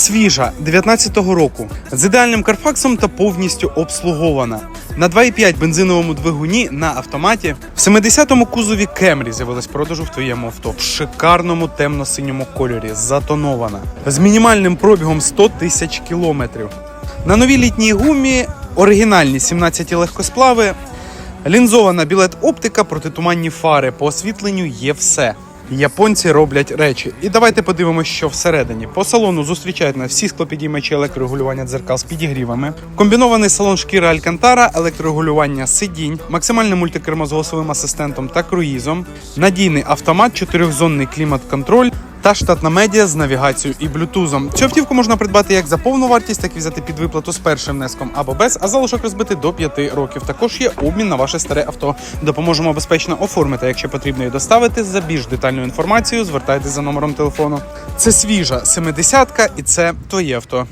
Свіжа 19-го року з ідеальним карфаксом та повністю обслугована. На 2,5 бензиновому двигуні на автоматі в 70-му кузові Кемрі з'явилась продажу в твоєму авто в шикарному темно-синьому кольорі, затонована з мінімальним пробігом 100 тисяч кілометрів. На новій літній гумі оригінальні 17 легкосплави, лінзована білет оптика, протитуманні фари. По освітленню є все. Японці роблять речі. І давайте подивимося, що всередині. По салону зустрічають нас всі склопідіймачі електрорегулювання дзеркал з підігрівами, комбінований салон шкіра Алькантара, електрорегулювання сидінь, максимальне мультикермо з голосовим асистентом та круїзом, надійний автомат, чотирьохзонний клімат-контроль. Та штатна медіа з навігацією і блютузом. Цю автівку можна придбати як за повну вартість, так і взяти під виплату з першим внеском або без, а залишок розбити до 5 років. Також є обмін на ваше старе авто. Допоможемо безпечно оформити, якщо потрібно і доставити. За більш детальною інформацію звертайтеся за номером телефону. Це свіжа 70-ка і це твоє авто.